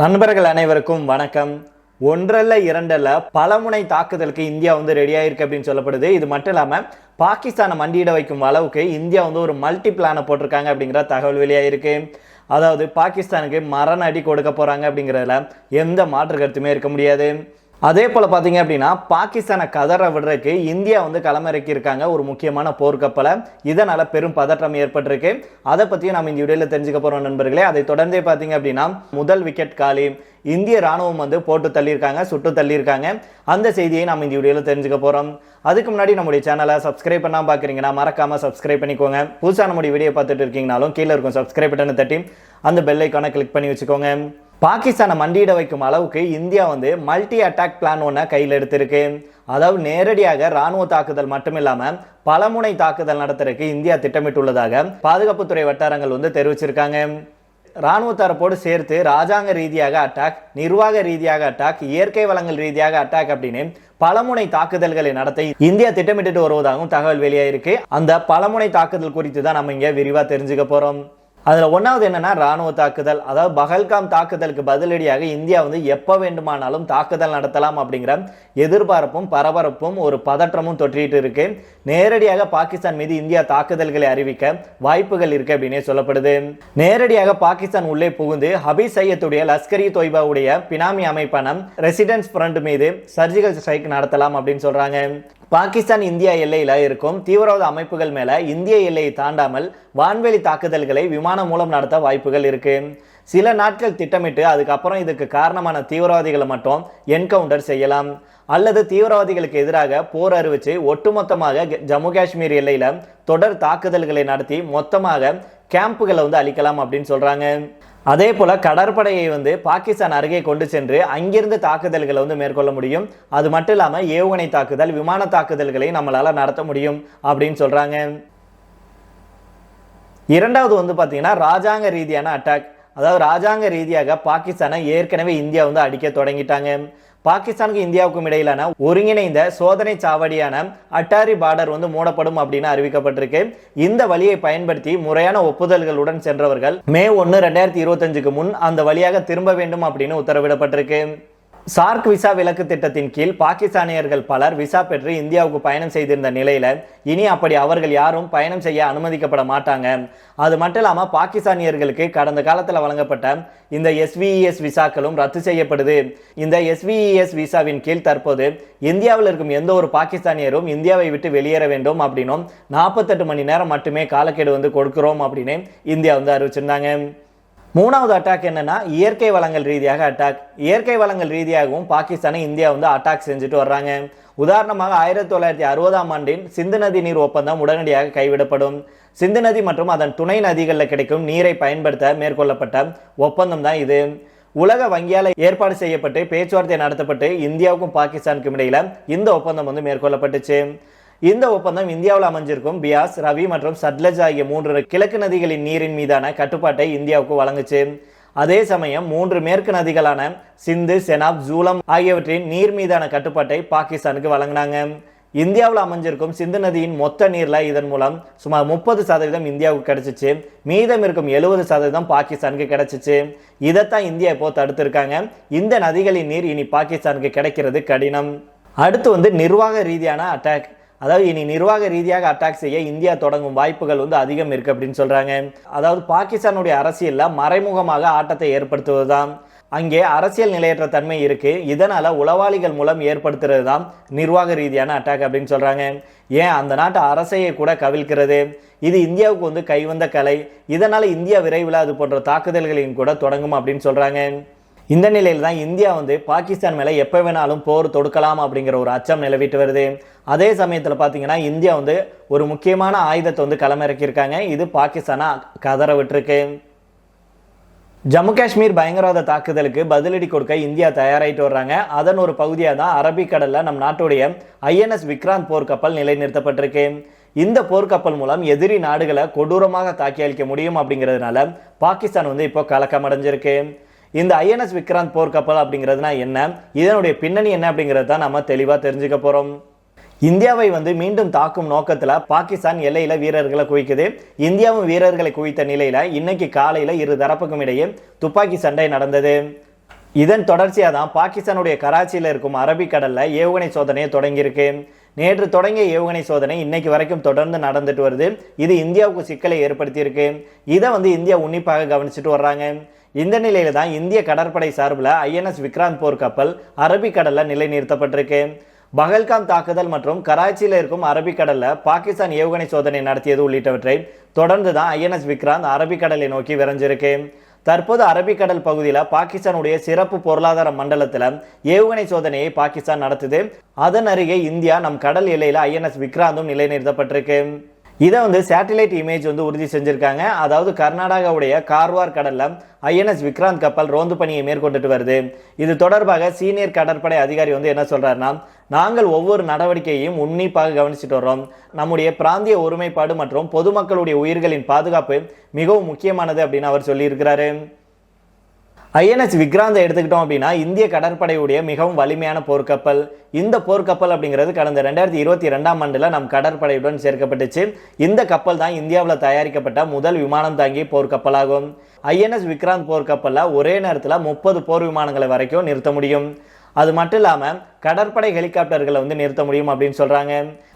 நண்பர்கள் அனைவருக்கும் வணக்கம். ஒன்றல்ல இரண்டல்ல பலமுனை தாக்குதலுக்கு இந்தியா வந்து ரெடி அப்படின்னு சொல்லப்படுது. இது மட்டும் இல்லாமல் பாகிஸ்தானை மண்டியிட வைக்கும் அளவுக்கு இந்தியா வந்து ஒரு மல்டி பிளானை போட்டிருக்காங்க அப்படிங்கிற தகவல் வெளியாயிருக்கு. அதாவது பாகிஸ்தானுக்கு மரண அடி கொடுக்க போகிறாங்க அப்படிங்கிறதுல எந்த மாற்று கருத்துமே இருக்க முடியாது. அதே போல் பார்த்தீங்க அப்படின்னா பாகிஸ்தானை கதற விடுறதுக்கு இந்தியா வந்து களமிறக்கி இருக்காங்க ஒரு முக்கியமான போர்க்கப்பலை. இதனால் பெரும் பதற்றம் ஏற்பட்டிருக்கு. அதை பற்றியும் நம்ம இந்த வீடியோவில் தெரிஞ்சுக்க போகிறோம் நண்பர்களே. அதை தொடர்ந்தே பார்த்தீங்க அப்படின்னா முதல் விக்கெட் காலி. இந்திய ராணுவம் வந்து போட்டு தள்ளியிருக்காங்க சுட்டு தள்ளியிருக்காங்க. அந்த செய்தியை நம்ம இந்த வீடியோவில் தெரிஞ்சுக்க போகிறோம் அதுக்கு முன்னாடி நம்முடைய சேனலை சப்ஸ்கிரைப் பண்ணால் பார்க்குறீங்கன்னா மறக்காமல் சப்ஸ்கிரைப் பண்ணிக்கோங்க. புதுசாக நம்முடைய வீடியோ பார்த்துட்டு இருக்கீங்கனாலும் கீழே இருக்கும் சப்ஸ்கிரைப் பட்டனை தட்டி அந்த பெல்லைக்கான கிளிக் பண்ணி வச்சுக்கோங்க. பாகிஸ்தானை மண்டியிட வைக்கும் அளவுக்கு இந்தியா வந்து மல்டி அட்டாக் பிளான் ஒன்றை கையில் எடுத்திருக்கு. அதாவது நேரடியாக ராணுவ தாக்குதல் மட்டும் இல்லாமல் பலமுனை தாக்குதல் நடத்துறதுக்கு இந்தியா திட்டமிட்டுள்ளதாக பாதுகாப்புத்துறை வட்டாரங்கள் வந்து தெரிவிச்சிருக்காங்க. ராணுவ தரப்போடு சேர்த்து ராஜாங்க ரீதியாக அட்டாக் நிர்வாக ரீதியாக அட்டாக் இயற்கை வளங்கள் ரீதியாக அட்டாக் அப்படின்னு பலமுனை தாக்குதல்களை நடத்த இந்தியா திட்டமிட்டு வருவதாகவும் தகவல் வெளியாயிருக்கு. அந்த பலமுனை தாக்குதல் குறித்து தான் நம்ம இங்கே விரிவாக தெரிஞ்சுக்க போகிறோம் அதில் ஒன்றாவது என்னென்னா ராணுவ தாக்குதல். அதாவது பகல்காம் தாக்குதலுக்கு பதிலடியாக இந்தியா வந்து எப்போ வேண்டுமானாலும் தாக்குதல் நடத்தலாம் அப்படிங்கிற எதிர்பார்ப்பும் பரபரப்பும் ஒரு பதற்றமும் தொற்றிட்டு இருக்கு. நேரடியாக பாகிஸ்தான் மீது இந்தியா தாக்குதல்களை அறிவிக்க வாய்ப்புகள் இருக்கு அப்படின்னே சொல்லப்படுது. நேரடியாக பாகிஸ்தான் உள்ளே புகுந்து ஹபீஸ் சையத்துடைய லஷ்கரி தொய்பாவுடைய பினாமி அமைப்பான ரெசிடென்ஸ் ஃப்ரண்ட் மீது சர்ஜிக்கல் ஸ்ட்ரைக் நடத்தலாம் அப்படின்னு சொல்கிறாங்க பாகிஸ்தான் இந்தியா எல்லையில் இருக்கும் தீவிரவாத அமைப்புகள் மேல இந்திய எல்லையை தாண்டாமல் வான்வெளி தாக்குதல்களை விமானம் மூலம் நடத்த வாய்ப்புகள் இருக்கு. சில நாட்கள் திட்டமிட்டு அதுக்கப்புறம் இதுக்கு காரணமான தீவிரவாதிகளை மட்டும் என்கவுண்டர் செய்யலாம். அல்லது தீவிரவாதிகளுக்கு எதிராக போர் அறிவித்து ஒட்டுமொத்தமாக ஜம்மு காஷ்மீர் எல்லையில் தொடர் தாக்குதல்களை நடத்தி மொத்தமாக கேம்புகளை வந்து அழிக்கலாம் அப்படின்னு சொல்கிறாங்க அதே போல் கடற்படையை வந்து பாகிஸ்தான் அருகே கொண்டு சென்று அங்கிருந்து தாக்குதல்களை வந்து மேற்கொள்ள முடியும். அது மட்டும் இல்லாமல் ஏவுகணை தாக்குதல் விமான தாக்குதல்களை நம்மளால் நடத்த முடியும் அப்படின்னு சொல்கிறாங்க இரண்டாவது வந்து பார்த்தீங்கன்னா ராஜாங்க ரீதியான அட்டாக் அதாவது ராஜாங்க ரீதியாக பாகிஸ்தானை ஏற்கனவே இந்தியா வந்து அடிக்க தொடங்கிட்டாங்க. பாகிஸ்தானுக்கு இந்தியாவுக்கும் இடையிலான ஒருங்கிணைந்த சோதனை சாவடியான அட்டாரி பார்டர் வந்து மூடப்படும் அப்படின்னு அறிவிக்கப்பட்டிருக்கு. இந்த வழியை பயன்படுத்தி முறையான ஒப்புதல்களுடன் சென்றவர்கள் மே ஒன்று ரெண்டாயிரத்தி இருபத்தஞ்சுக்கு முன் அந்த வழியாக திரும்ப வேண்டும் அப்படின்னு உத்தரவிடப்பட்டிருக்கு. சார்க் விசா விலக்கு திட்டத்தின் கீழ் பாகிஸ்தானியர்கள் பலர் விசா பெற்று இந்தியாவுக்கு பயணம் செய்திருந்த நிலையில் இனி அப்படி அவர்கள் யாரும் பயணம் செய்ய அனுமதிக்கப்பட மாட்டாங்க. அது மட்டும் இல்லாமல் பாகிஸ்தானியர்களுக்கு கடந்த காலத்தில் வழங்கப்பட்ட இந்த எஸ்விஇஎஸ் விசாக்களும் ரத்து செய்யப்படுது. இந்த எஸ்விஇஎஸ் விசாவின் கீழ் தற்போது இந்தியாவில் இருக்கும் எந்த ஒரு பாகிஸ்தானியரும் இந்தியாவை விட்டு வெளியேற வேண்டும் அப்படின்னும் நாற்பத்தெட்டு மணி நேரம் மட்டுமே காலக்கெடு வந்து கொடுக்கிறோம் அப்படின்னு இந்தியா வந்து அறிவிச்சிருந்தாங்க. மூணாவது அட்டாக் என்னன்னா இயற்கை வளங்கள் ரீதியாக அட்டாக் இயற்கை வளங்கள் ரீதியாகவும் பாகிஸ்தானை இந்தியா வந்து அட்டாக் செஞ்சுட்டு வர்றாங்க. உதாரணமாக ஆயிரத்தி தொள்ளாயிரத்தி அறுபதாம் ஆண்டின் சிந்து நதி நீர் ஒப்பந்தம் உடனடியாக கைவிடப்படும். சிந்து நதி மற்றும் அதன் துணை நதிகளில் கிடைக்கும் நீரை பயன்படுத்த மேற்கொள்ளப்பட்ட ஒப்பந்தம் தான் இது. உலக வங்கியால் ஏற்பாடு செய்யப்பட்டு பேச்சுவார்த்தை நடத்தப்பட்டு இந்தியாவுக்கும் பாகிஸ்தானுக்கும் இடையில் இந்த ஒப்பந்தம் வந்து மேற்கொள்ளப்பட்டுச்சு. இந்த ஒப்பந்தம் இந்தியாவில் அமைஞ்சிருக்கும். பியாஸ் ரவி மற்றும் சட்லஜ் ஆகிய மூன்று கிழக்கு நதிகளின் நீரின் மீதான கட்டுப்பாட்டை இந்தியாவுக்கு வழங்குச்சு. அதே சமயம் மூன்று மேற்கு நதிகளான சிந்து செனாப் ஜூலம் ஆகியவற்றின் நீர் மீதான கட்டுப்பாட்டை பாகிஸ்தானுக்கு வழங்கினாங்க. இந்தியாவில் அமைஞ்சிருக்கும் சிந்து நதியின் மொத்த நீரில் இதன் மூலம் சுமார் முப்பது சதவீதம் இந்தியாவுக்கு கிடைச்சிச்சு. மீதம் இருக்கும் எழுபது சதவீதம் பாகிஸ்தானுக்கு கிடைச்சிச்சு. இதைத்தான் இந்தியா இப்போ தடுத்திருக்காங்க. இந்த நதிகளின் நீர் இனி பாகிஸ்தானுக்கு கிடைக்கிறது கடினம். அடுத்து வந்து நிர்வாக ரீதியான அட்டாக் அதாவது இனி நிர்வாக ரீதியாக அட்டாக் செய்ய இந்தியா தொடங்கும் வாய்ப்புகள் வந்து அதிகம் இருக்குது அப்படின்னு சொல்கிறாங்க அதாவது பாகிஸ்தானுடைய அரசியலில் மறைமுகமாக ஆட்டத்தை ஏற்படுத்துவது தான் அங்கே அரசியல் நிலையற்ற தன்மை இருக்குது இதனால் உளவாளிகள் மூலம் ஏற்படுத்துறது தான் நிர்வாக ரீதியான அட்டாக் அப்படின்னு சொல்கிறாங்க ஏன்? அந்த நாட்டு அரசையை கூட கவிழ்க்கிறது. இது இந்தியாவுக்கு வந்து கைவந்த கலை. இதனால் இந்தியா விரைவில் அது போன்ற தாக்குதல்களையும் கூட தொடங்கும் அப்படின்னு சொல்கிறாங்க இந்த நிலையில் தான் இந்தியா வந்து பாகிஸ்தான் மேலே எப்போ வேணாலும் போர் தொடுக்கலாம் அப்படிங்கிற ஒரு அச்சம் நிலவிட்டு வருது. அதே சமயத்தில் பார்த்தீங்கன்னா இந்தியா வந்து ஒரு முக்கியமான ஆயுதத்தை வந்து களமிறக்கியிருக்காங்க. இது பாகிஸ்தானை கதற விட்டுருக்கு. ஜம்மு காஷ்மீர் பயங்கரவாத தாக்குதலுக்கு பதிலடி கொடுக்க இந்தியா தயாராகிட்டு வர்றாங்க. அதன் ஒரு பகுதியாக தான் அரபிக்கடலில் நம் நாட்டுடைய ஐஎன்எஸ் விக்ராந்த் போர்க்கப்பல் நிலைநிறுத்தப்பட்டிருக்கு. இந்த போர்க்கப்பல் மூலம் எதிரி நாடுகளை கொடூரமாக தாக்கி அளிக்க முடியும் அப்படிங்கிறதுனால பாகிஸ்தான் வந்து இப்போ கலக்கம் அடைஞ்சிருக்கு இந்த ஐஎன்எஸ் விக்ராந்த் போர்க்கப்பல் அப்படிங்கிறதுனா என்ன? இதனுடைய பின்னணி என்ன அப்படிங்கிறத தான் நம்ம தெளிவாக தெரிஞ்சுக்க போகிறோம் இந்தியாவை வந்து மீண்டும் தாக்கும் நோக்கத்தில் பாகிஸ்தான் எல்லையில் வீரர்களை குவிக்குது. இந்தியாவும் வீரர்களை குவித்த நிலையில் இன்னைக்கு காலையில் இரு தரப்புக்கும் இடையே துப்பாக்கி சண்டை நடந்தது. இதன் தொடர்ச்சியாக தான் பாகிஸ்தானுடைய கராச்சியில் இருக்கும் அரபிக்கடலில் ஏவுகணை சோதனையை தொடங்கியிருக்கு. நேற்று தொடங்கிய ஏவுகணை சோதனை இன்னைக்கு வரைக்கும் தொடர்ந்து நடந்துட்டு வருது. இது இந்தியாவுக்கு சிக்கலை ஏற்படுத்தியிருக்கு. இதை வந்து இந்தியா உன்னிப்பாக கவனிச்சுட்டு வர்றாங்க. இந்த நிலையில தான் இந்திய கடற்படை சார்பில் ஐஎன்எஸ் விக்ராந்த் போர்க்கப்பல் அரபிக்கடலில் நிலைநிறுத்தப்பட்டிருக்கு. பகல்காம் தாக்குதல் மற்றும் கராச்சியில் இருக்கும் அரபிக்கடலில் பாகிஸ்தான் ஏவுகணை சோதனை நடத்தியது உள்ளிட்டவற்றை தொடர்ந்து தான் ஐஎன்எஸ் விக்ராந்த் அரபிக்கடலை நோக்கி விரைஞ்சிருக்கு. தற்போது அரபிக்கடல் பகுதியில் பாகிஸ்தானுடைய சிறப்பு பொருளாதார மண்டலத்தில் ஏவுகணை சோதனையை பாகிஸ்தான் நடத்துது. அதன் அருகே இந்தியா நம் கடல் எல்லையில் ஐஎன்எஸ் விக்ராந்தும் நிலைநிறுத்தப்பட்டிருக்கு. இதை வந்து சேட்டலைட் இமேஜ் வந்து உறுதி செஞ்சுருக்காங்க. அதாவது கர்நாடகாவுடைய கார்வார் கடலில் ஐஎன்எஸ் விக்ராந்த் கப்பல் ரோந்து பணியை மேற்கொண்டுட்டு வருது. இது தொடர்பாக சீனியர் கடற்படை அதிகாரி வந்து என்ன சொல்கிறாருன்னா நாங்கள் ஒவ்வொரு நடவடிக்கையையும் உன்னிப்பாக கவனிச்சுட்டு வர்றோம். நம்முடைய பிராந்திய ஒருமைப்பாடு மற்றும் பொதுமக்களுடைய உயிர்களின் பாதுகாப்பு மிகவும் முக்கியமானது அப்படின்னு அவர் சொல்லியிருக்கிறாரு. ஐஎன்எஸ் விக்ராந்தை எடுத்துக்கிட்டோம் அப்படின்னா இந்திய கடற்படையுடைய மிகவும் வலிமையான போர்க்கப்பல். இந்த போர்க்கப்பல் அப்படிங்கிறது கடந்த ரெண்டாயிரத்தி இருபத்தி ரெண்டாம் ஆண்டில் நம் கடற்படையுடன் சேர்க்கப்பட்டுச்சு. இந்த கப்பல் தான் இந்தியாவில் தயாரிக்கப்பட்ட முதல் விமானம் தாங்கி போர்க்கப்பலாகும். ஐஎன்எஸ் விக்ராந்த் போர்க்கப்பலில் ஒரே நேரத்தில் முப்பது போர் விமானங்களை வரைக்கும் நிறுத்த முடியும். அது மட்டும் இல்லாமல் கடற்படை ஹெலிகாப்டர்களை வந்து நிறுத்த முடியும் அப்படின்னு சொல்கிறாங்க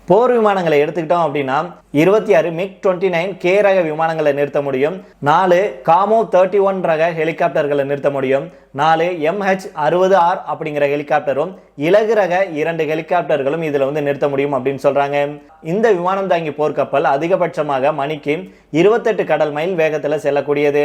போர் விமானங்களை எடுத்துக்கிட்டோம் அப்படின்னா இருபத்தி ஆறு மிக் டுவெண்ட்டி நைன் கே ரக விமானங்களை நிறுத்த முடியும். நாலு காமோ தேர்ட்டி ஒன் ரக ஹெலிகாப்டர்களை நிறுத்த முடியும். நாலு எம்ஹெச் அறுபது ஆர் அப்படிங்கிற ஹெலிகாப்டரும் இலகு ரக இரண்டு ஹெலிகாப்டர்களும் இதில் வந்து நிறுத்த முடியும் அப்படின்னு சொல்கிறாங்க இந்த விமானம் தாங்கி போர்க்கப்பல் அதிகபட்சமாக மணிக்கு இருபத்தெட்டு கடல் மைல் வேகத்தில் செல்லக்கூடியது.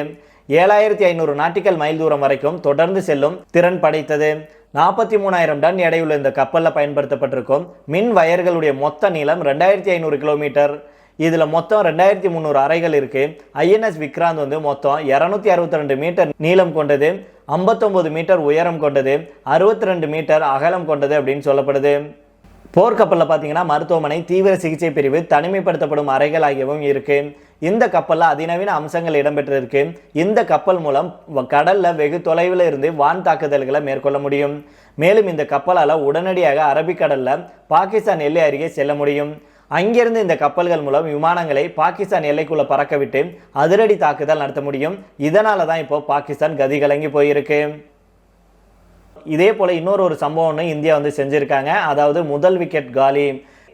ஏழாயிரத்தி ஐநூறு நாட்டிக்கல் மைல் தூரம் வரைக்கும் தொடர்ந்து செல்லும் திறன் படைத்தது. நாற்பத்தி மூணாயிரம் டன் எடையுள்ள இந்த கப்பலில் பயன்படுத்தப்பட்டிருக்கும் மின் வயர்களுடைய மொத்த நீளம் ரெண்டாயிரத்தி ஐநூறு கிலோமீட்டர். இதில் மொத்தம் ரெண்டாயிரத்தி முந்நூறு அறைகள் இருக்குது ஐஎன்எஸ் விக்ராந்த் வந்து மொத்தம் இரநூத்தி அறுபத்தி ரெண்டு மீட்டர் நீளம் கொண்டது ஐம்பத்தொம்பது மீட்டர் உயரம் கொண்டது அறுபத்தி ரெண்டு மீட்டர் அகலம் கொண்டது அப்படின்னு சொல்லப்படுது. போர்க்கப்பலில் பார்த்தீங்கன்னா மருத்துவமனை தீவிர சிகிச்சை பிரிவு தனிமைப்படுத்தப்படும் அறைகள் ஆகியவும் இருக்குது இந்த கப்பலில் அதிநவீன அம்சங்கள் இடம்பெற்றிருக்கு. இந்த கப்பல் மூலம் கடலில் வெகு தொலைவில் இருந்து வான் தாக்குதல்களை மேற்கொள்ள முடியும். மேலும் இந்த கப்பலால் உடனடியாக அரபிக்கடலில் பாகிஸ்தான் எல்லை அருகே செல்ல முடியும். அங்கிருந்து இந்த கப்பல்கள் மூலம் விமானங்களை பாகிஸ்தான் எல்லைக்குள்ளே பறக்கவிட்டு அதிரடி தாக்குதல் நடத்த முடியும். இதனால தான் இப்போ பாகிஸ்தான் கதி கலங்கி போயிருக்கு. இதே போல் இன்னொரு ஒரு சம்பவம்னு இந்தியா வந்து செஞ்சுருக்காங்க. அதாவது முதல் விக்கெட் காலி.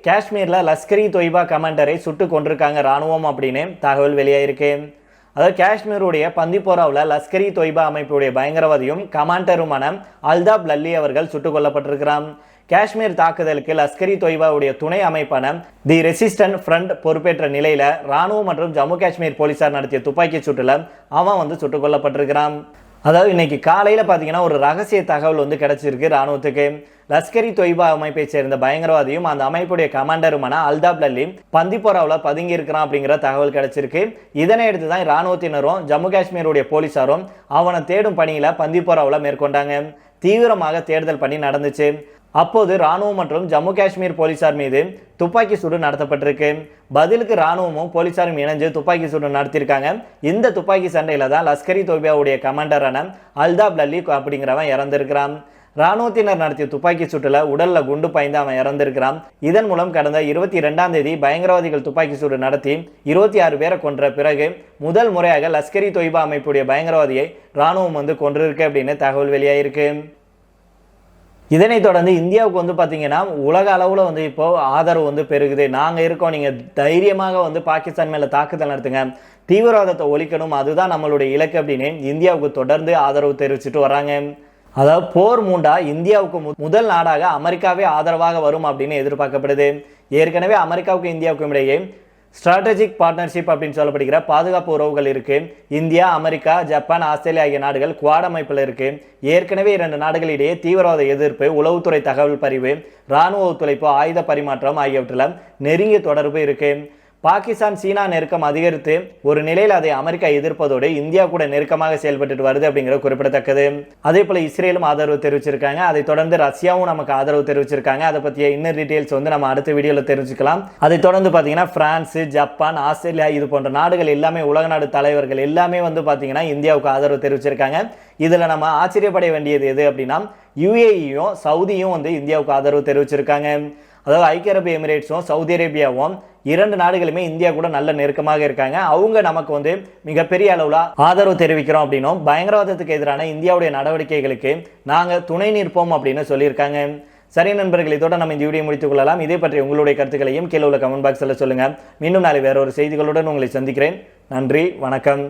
காஷ்மீரில் லஷ்கரி தொய்பா கமாண்டரை சுட்டு கொண்டிருக்காங்க ராணுவம் அப்படின்னு தகவல் வெளியாயிருக்கு. அதாவது காஷ்மீருடைய பந்திப்போராவில் லஷ்கரி தொய்பா அமைப்புடைய பயங்கரவாதியும் கமாண்டருமான அல்தாப் லல்லி அவர்கள் சுட்டுக் கொல்லப்பட்டிருக்கிறான். காஷ்மீர் தாக்குதலுக்கு லஷ்கரி தொய்பாவுடைய துணை அமைப்பான தி ரெசிஸ்டன்ட் ஃப்ரண்ட் பொறுப்பேற்ற நிலையில் ராணுவம் மற்றும் ஜம்மு காஷ்மீர் போலீசார் நடத்திய துப்பாக்கி சூட்டில் அவன் வந்து சுட்டுக் கொல்லப்பட்டிருக்கிறான். அதாவது இன்னைக்கு காலையில் பார்த்தீங்கன்னா ஒரு ரகசிய தகவல் வந்து கிடைச்சிருக்கு ராணுவத்துக்கு. லஷ்கரி தொய்பா அமைப்பை சேர்ந்த பயங்கரவாதியும் அந்த அமைப்புடைய கமாண்டருமான அல்தாப் லல்லி பந்திப்போராவில் பதுங்கி இருக்கிறான் அப்படிங்கிற தகவல் கிடைச்சிருக்கு. இதனை எடுத்து தான் இராணுவத்தினரும் ஜம்மு காஷ்மீருடைய போலீசாரும் அவனை தேடும் பணியில் பந்திப்போராவில் மேற்கொண்டாங்க. தீவிரமாக தேடுதல் பணி நடந்துச்சு. அப்போது ராணுவம் மற்றும் ஜம்மு காஷ்மீர் போலீசார் மீது துப்பாக்கி சூடு நடத்தப்பட்டிருக்கு. பதிலுக்கு ராணுவமும் போலீசாரும் இணைஞ்சு துப்பாக்கி சூடு நடத்தியிருக்காங்க. இந்த துப்பாக்கி சண்டையில் தான் லஷ்கரி தொய்பாவுடைய கமாண்டரான அல்தாப் லல்லி அப்படிங்கிறவன் இறந்திருக்கிறான். ராணுவத்தினர் நடத்திய துப்பாக்கி சூட்டில் உடலில் குண்டு பாய்ந்து அவன் இறந்திருக்கிறான். இதன் மூலம் கடந்த இருபத்தி ரெண்டாம் தேதி பயங்கரவாதிகள் துப்பாக்கி சூடு நடத்தி இருபத்தி ஆறு பேரை கொன்ற பிறகு முதல் முறையாக லஷ்கரி தொய்பா அமைப்புடைய பயங்கரவாதியை ராணுவம் வந்து கொன்றிருக்கு அப்படின்னு தகவல் வெளியாயிருக்கு. இதனைத் தொடர்ந்து இந்தியாவுக்கு வந்து பார்த்தீங்கன்னா உலக அளவில் வந்து இப்போது ஆதரவு வந்து பெருகுது. நாங்கள் இருக்கோம். நீங்கள் தைரியமாக வந்து பாகிஸ்தான் மேலே தாக்குதல் நடத்துங்க. தீவிரவாதத்தை ஒழிக்கணும். அதுதான் நம்மளுடைய இலக்கு அப்படின்னு இந்தியாவுக்கு தொடர்ந்து ஆதரவு தெரிவிச்சுட்டு வராங்க. அதாவது போர் மூண்டா இந்தியாவுக்கு மு- முதல் நாடாக அமெரிக்காவே ஆதரவாக வரும் அப்படின்னு எதிர்பார்க்கப்படுது. ஏற்கனவே அமெரிக்காவுக்கும் இந்தியாவுக்கும் இடையே ஸ்ட்ராட்டஜிக் பார்ட்னர்ஷிப் அப்படின்னு சொல்லப்படுகிற பாதுகாப்பு உறவுகள் இருக்கு. இந்தியா அமெரிக்கா ஜப்பான் ஆஸ்திரேலியா ஆகிய நாடுகள் குவாட் அமைப்பில் இருக்கு. ஏற்கனவே இரண்டு நாடுகளிடையே தீவிரவாத எதிர்ப்பு உளவுத்துறை தகவல் பரிவு ராணுவ ஒத்துழைப்பு ஆயுத பரிமாற்றம் ஆகியவற்றில் நெருங்கிய தொடர்பு இருக்கு. பாகிஸ்தான் சீனா நெருக்கம் அதிகரித்து ஒரு நிலையில் அதை அமெரிக்கா எதிர்ப்பதோடு இந்தியா கூட நெருக்கமாக செயல்பட்டு வருது அப்படிங்கிற குறிப்பிடத்தக்கது. அதே போல இஸ்ரேலும் ஆதரவு தெரிவிச்சிருக்காங்க. அதை தொடர்ந்து ரஷ்யாவும் நமக்கு ஆதரவு தெரிவிச்சிருக்காங்க. அதை பற்றிய இன்னர் டீடைல்ஸ் வந்து நம்ம அடுத்த வீடியோவில் தெரிஞ்சுக்கலாம். அதை தொடர்ந்து பார்த்தீங்கன்னா பிரான்ஸ் ஜப்பான் ஆஸ்திரேலியா இது போன்ற நாடுகள் எல்லாமே உலக நாடு தலைவர்கள் எல்லாமே வந்து பார்த்தீங்கன்னா இந்தியாவுக்கு ஆதரவு தெரிவிச்சிருக்காங்க. இதில் நம்ம ஆச்சரியப்பட வேண்டியது எது அப்படின்னா யுஏஇயும் சவுதியும் வந்து இந்தியாவுக்கு ஆதரவு தெரிவிச்சிருக்காங்க. அதாவது ஐக்கிய அரபு எமிரேட்ஸும் சவுதி அரேபியாவும் இரண்டு நாடுகளுமே இந்தியா கூட நல்ல நெருக்கமாக இருக்காங்க. அவங்க நமக்கு வந்து மிகப்பெரிய அளவில் ஆதரவு தெரிவிக்கிறோம் அப்படின்னும் பயங்கரவாதத்துக்கு எதிரான இந்தியாவுடைய நடவடிக்கைகளுக்கு நாங்கள் துணை நிற்போம் அப்படின்னு சொல்லியிருக்காங்க. சரி நண்பர்கள் இதோட நம்ம இந்த வீடியோ முடித்துக் கொள்ளலாம். இதே பற்றி உங்களுடைய கருத்துக்களையும் கீழே உள்ள கமெண்ட் பாக்ஸில் சொல்லுங்கள் மீண்டும் நாளை வேற ஒரு செய்திகளுடன் உங்களை சந்திக்கிறேன். நன்றி வணக்கம்.